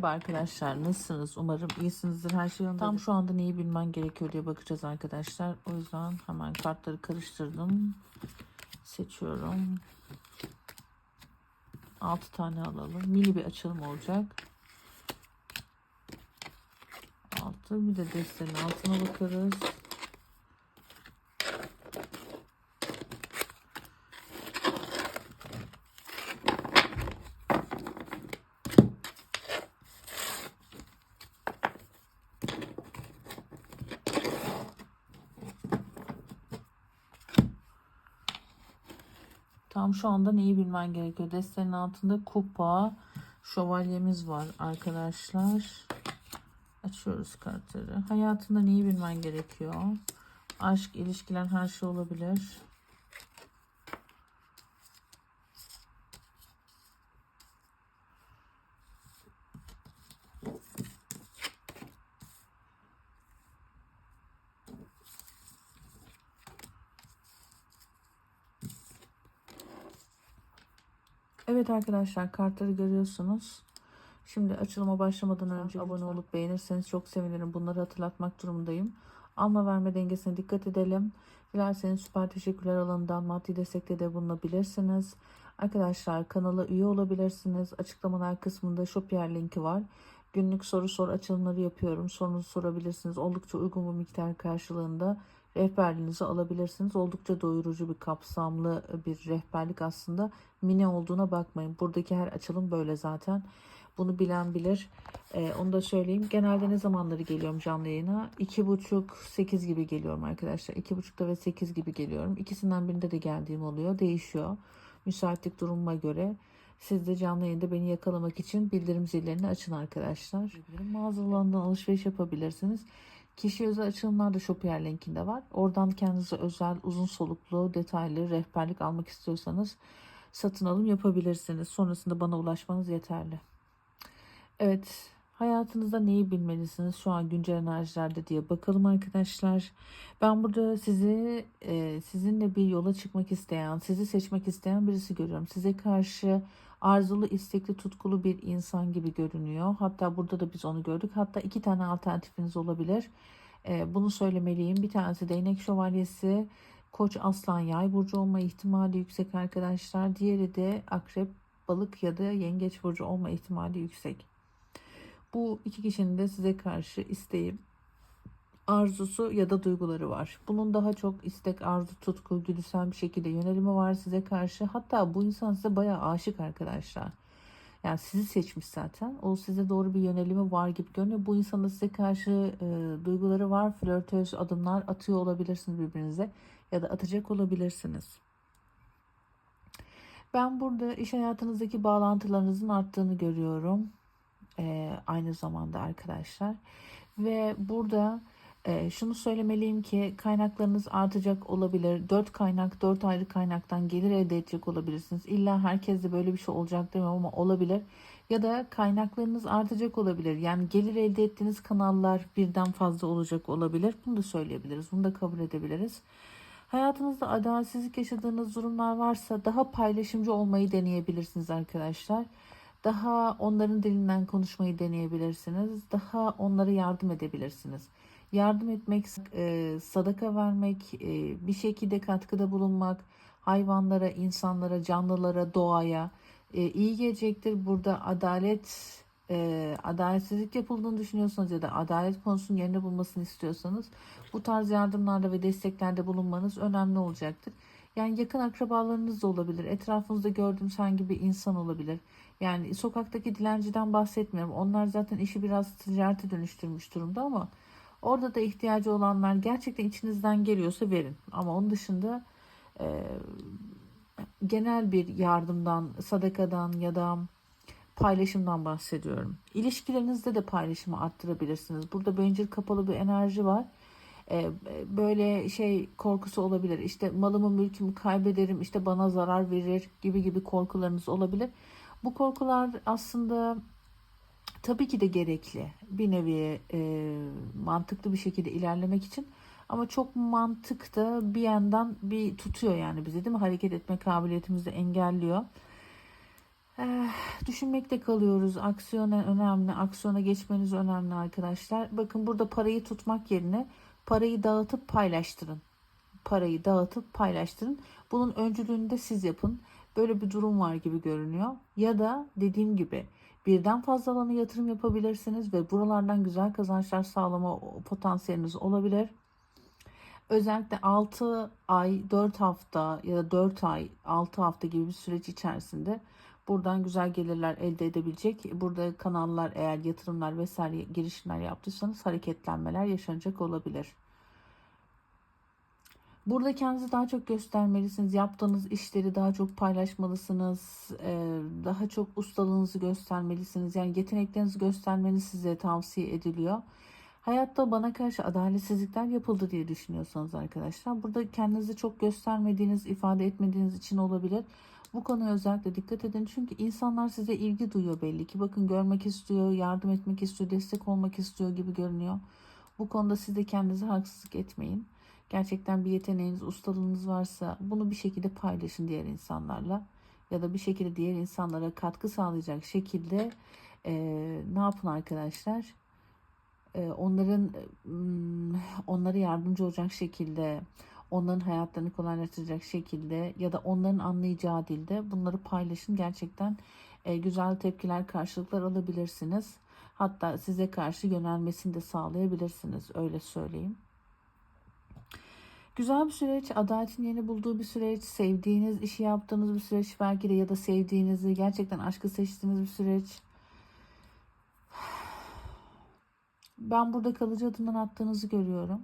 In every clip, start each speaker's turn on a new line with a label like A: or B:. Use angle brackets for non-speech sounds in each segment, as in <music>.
A: Merhaba arkadaşlar nasılsınız? Umarım iyisinizdir. Her şey yolunda. Tam şu anda neyi bilmen gerekiyor diye bakacağız arkadaşlar. O yüzden hemen kartları karıştırdım. Seçiyorum. 6 tane alalım. Mini bir açılım olacak. 6 bir de destenin altına bakarız. Tam şu anda neyi bilmen gerekiyor? Destenin altında kupa, şövalyemiz var arkadaşlar. Açıyoruz kartları. Hayatında neyi bilmen gerekiyor? Aşk, ilişkiler her şey olabilir. Evet arkadaşlar kartları görüyorsunuz. Şimdi açılıma başlamadan önce abone olup beğenirseniz çok sevinirim. Bunları hatırlatmak durumundayım. Alma verme dengesine dikkat edelim. Dilerseniz süper teşekkürler alanından maddi destekte de bulunabilirsiniz. Arkadaşlar kanala üye olabilirsiniz. Açıklamalar kısmında Shopier linki var. Günlük soru sor açılımları yapıyorum. Sorunuzu sorabilirsiniz. Oldukça uygun bir miktar karşılığında rehberliğinizi alabilirsiniz. Oldukça doyurucu bir kapsamlı bir rehberlik aslında. Mini olduğuna bakmayın. Buradaki her açılım böyle zaten. Bunu bilen bilir. Ee, onu da söyleyeyim. Genelde ne zamanları geliyorum canlı yayına? 2.30-8 gibi geliyorum arkadaşlar. 2.30'da ve 8 gibi geliyorum. İkisinden birinde de geldiğim oluyor. Değişiyor. Müsaitlik durumuma göre. Siz de canlı yayında beni yakalamak için bildirim zillerini açın arkadaşlar. Mağazalarından alışveriş yapabilirsiniz. Kişi özel açılımlar da Shopier linkinde var. Oradan kendinize özel uzun soluklu detaylı rehberlik almak istiyorsanız satın alım yapabilirsiniz. Sonrasında bana ulaşmanız yeterli. Evet hayatınızda neyi bilmelisiniz şu an güncel enerjilerde diye bakalım arkadaşlar. Ben burada sizi e, sizinle bir yola çıkmak isteyen, sizi seçmek isteyen birisi görüyorum. Size karşı arzulu, istekli, tutkulu bir insan gibi görünüyor. Hatta burada da biz onu gördük. Hatta iki tane alternatifiniz olabilir. E, bunu söylemeliyim. Bir tanesi değnek şövalyesi, koç, aslan, yay burcu olma ihtimali yüksek arkadaşlar. Diğeri de akrep, balık ya da yengeç burcu olma ihtimali yüksek. Bu iki kişinin de size karşı isteği, arzusu ya da duyguları var. Bunun daha çok istek, arzu, tutku, güdüsel bir şekilde yönelimi var size karşı. Hatta bu insan size bayağı aşık arkadaşlar. Yani sizi seçmiş zaten. O size doğru bir yönelimi var gibi görünüyor. Bu insanın size karşı e, duyguları var. Flörtöz adımlar atıyor olabilirsiniz birbirinize. Ya da atacak olabilirsiniz. Ben burada iş hayatınızdaki bağlantılarınızın arttığını görüyorum e, aynı zamanda arkadaşlar. Ve burada e, şunu söylemeliyim ki kaynaklarınız artacak olabilir. Dört kaynak, dört ayrı kaynaktan gelir elde edecek olabilirsiniz. İlla herkeste böyle bir şey olacak demiyorum ama olabilir. Ya da kaynaklarınız artacak olabilir. Yani gelir elde ettiğiniz kanallar birden fazla olacak olabilir. Bunu da söyleyebiliriz. Bunu da kabul edebiliriz. Hayatınızda adaletsizlik yaşadığınız durumlar varsa daha paylaşımcı olmayı deneyebilirsiniz arkadaşlar. Daha onların dilinden konuşmayı deneyebilirsiniz. Daha onlara yardım edebilirsiniz. Yardım etmek, e, sadaka vermek, e, bir şekilde katkıda bulunmak, hayvanlara, insanlara, canlılara, doğaya e, iyi gelecektir. Burada adalet, adaletsizlik yapıldığını düşünüyorsanız ya da adalet konusunun yerine bulmasını istiyorsanız bu tarz yardımlarda ve desteklerde bulunmanız önemli olacaktır. Yani yakın akrabalarınız da olabilir. Etrafınızda gördüğünüz herhangi bir insan olabilir. Yani sokaktaki dilenciden bahsetmiyorum. Onlar zaten işi biraz ticarete dönüştürmüş durumda ama orada da ihtiyacı olanlar gerçekten içinizden geliyorsa verin. Ama onun dışında e, genel bir yardımdan, sadakadan ya da paylaşımdan bahsediyorum. İlişkilerinizde de paylaşımı arttırabilirsiniz. Burada bencil kapalı bir enerji var. Ee, böyle şey korkusu olabilir. İşte malımı mülkümü kaybederim, işte bana zarar verir gibi gibi korkularınız olabilir. Bu korkular aslında tabii ki de gerekli bir nevi e, mantıklı bir şekilde ilerlemek için ama çok mantık da bir yandan bir tutuyor yani bizi değil mi hareket etme kabiliyetimizi engelliyor. Eh, düşünmekte kalıyoruz. Aksiyon önemli. Aksiyona geçmeniz önemli arkadaşlar. Bakın burada parayı tutmak yerine parayı dağıtıp paylaştırın. Parayı dağıtıp paylaştırın. Bunun öncülüğünü de siz yapın. Böyle bir durum var gibi görünüyor. Ya da dediğim gibi birden fazla alana yatırım yapabilirsiniz ve buralardan güzel kazançlar sağlama potansiyeliniz olabilir. Özellikle 6 ay, 4 hafta ya da 4 ay, 6 hafta gibi bir süreç içerisinde buradan güzel gelirler elde edebilecek. Burada kanallar eğer yatırımlar vesaire girişimler yaptıysanız hareketlenmeler yaşanacak olabilir. Burada kendinizi daha çok göstermelisiniz. Yaptığınız işleri daha çok paylaşmalısınız. Ee, Daha çok ustalığınızı göstermelisiniz. Yani yeteneklerinizi göstermeniz size tavsiye ediliyor. Hayatta bana karşı adaletsizlikler yapıldı diye düşünüyorsanız arkadaşlar. Burada kendinizi çok göstermediğiniz, ifade etmediğiniz için olabilir. Bu konuya özellikle dikkat edin. Çünkü insanlar size ilgi duyuyor belli ki. Bakın görmek istiyor, yardım etmek istiyor, destek olmak istiyor gibi görünüyor. Bu konuda siz de kendinize haksızlık etmeyin. Gerçekten bir yeteneğiniz, ustalığınız varsa bunu bir şekilde paylaşın diğer insanlarla. Ya da bir şekilde diğer insanlara katkı sağlayacak şekilde e, ne yapın arkadaşlar? E, onların onlara yardımcı olacak şekilde, onların hayatlarını kolaylaştıracak şekilde ya da onların anlayacağı dilde bunları paylaşın. Gerçekten e, güzel tepkiler, karşılıklar alabilirsiniz. Hatta size karşı yönelmesini de sağlayabilirsiniz. Öyle söyleyeyim. Güzel bir süreç, adaletin yeni bulduğu bir süreç, sevdiğiniz işi yaptığınız bir süreç belki de ya da sevdiğinizi, gerçekten aşkı seçtiğiniz bir süreç. Ben burada kalıcı adımlar attığınızı görüyorum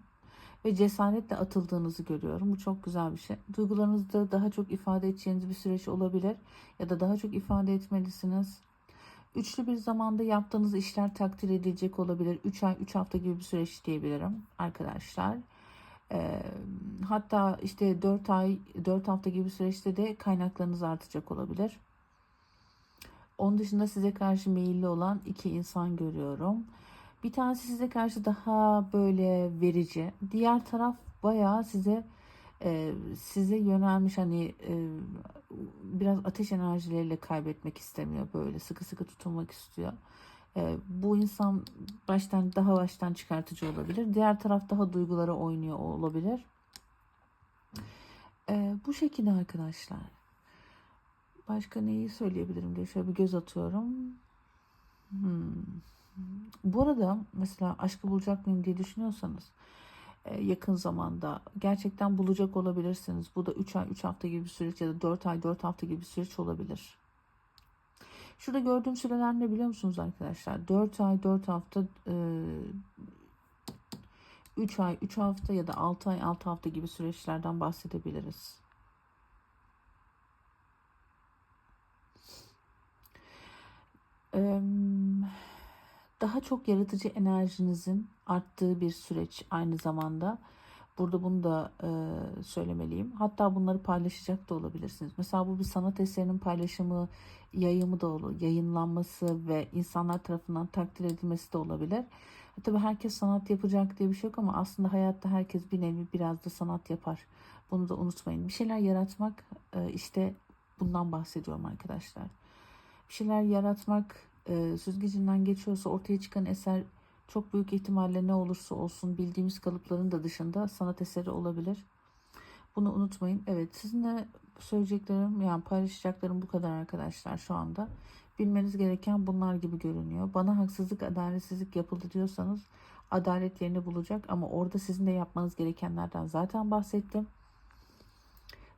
A: ve cesaretle atıldığınızı görüyorum. Bu çok güzel bir şey. Duygularınızı daha çok ifade edeceğiniz bir süreç olabilir ya da daha çok ifade etmelisiniz. Üçlü bir zamanda yaptığınız işler takdir edilecek olabilir. 3 ay, 3 hafta gibi bir süreç diyebilirim arkadaşlar. E, hatta işte 4 ay, 4 hafta gibi süreçte de kaynaklarınız artacak olabilir. Onun dışında size karşı meyilli olan iki insan görüyorum. Bir tanesi size karşı daha böyle verici. Diğer taraf bayağı size e, size yönelmiş hani e, biraz ateş enerjileriyle kaybetmek istemiyor böyle sıkı sıkı tutunmak istiyor. E, bu insan baştan daha baştan çıkartıcı olabilir. Diğer taraf daha duygulara oynuyor olabilir. E, bu şekilde arkadaşlar. Başka neyi söyleyebilirim diye şöyle bir göz atıyorum. Hmm. Bu arada mesela aşkı bulacak mıyım diye düşünüyorsanız e, yakın zamanda gerçekten bulacak olabilirsiniz. Bu da 3 ay 3 hafta gibi bir süreç ya da 4 ay 4 hafta gibi bir süreç olabilir. Şurada gördüğüm süreler ne biliyor musunuz arkadaşlar? 4 ay 4 hafta 3 ay 3 hafta ya da 6 ay 6 hafta gibi süreçlerden bahsedebiliriz. Daha çok yaratıcı enerjinizin arttığı bir süreç aynı zamanda. Burada bunu da e, söylemeliyim. Hatta bunları paylaşacak da olabilirsiniz. Mesela bu bir sanat eserinin paylaşımı, yayımı da olur. Yayınlanması ve insanlar tarafından takdir edilmesi de olabilir. E, tabii herkes sanat yapacak diye bir şey yok ama aslında hayatta herkes bir nevi biraz da sanat yapar. Bunu da unutmayın. Bir şeyler yaratmak e, işte bundan bahsediyorum arkadaşlar. Bir şeyler yaratmak e, süzgecinden geçiyorsa ortaya çıkan eser çok büyük ihtimalle ne olursa olsun bildiğimiz kalıpların da dışında sanat eseri olabilir. Bunu unutmayın. Evet sizinle söyleyeceklerim yani paylaşacaklarım bu kadar arkadaşlar şu anda. Bilmeniz gereken bunlar gibi görünüyor. Bana haksızlık, adaletsizlik yapıldı diyorsanız adalet yerini bulacak ama orada sizin de yapmanız gerekenlerden zaten bahsettim.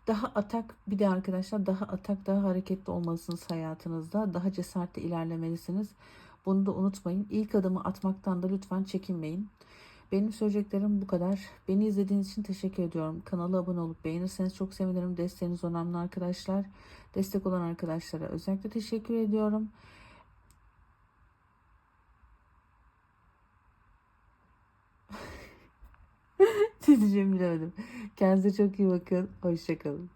A: Daha atak bir de arkadaşlar daha atak daha hareketli olmalısınız hayatınızda. Daha cesaretle ilerlemelisiniz. Bunu da unutmayın. İlk adımı atmaktan da lütfen çekinmeyin. Benim söyleyeceklerim bu kadar. Beni izlediğiniz için teşekkür ediyorum. Kanala abone olup beğenirseniz çok sevinirim. Desteğiniz önemli arkadaşlar. Destek olan arkadaşlara özellikle teşekkür ediyorum. <laughs> ne diyeceğimi bilemedim. Kendinize çok iyi bakın. Hoşçakalın.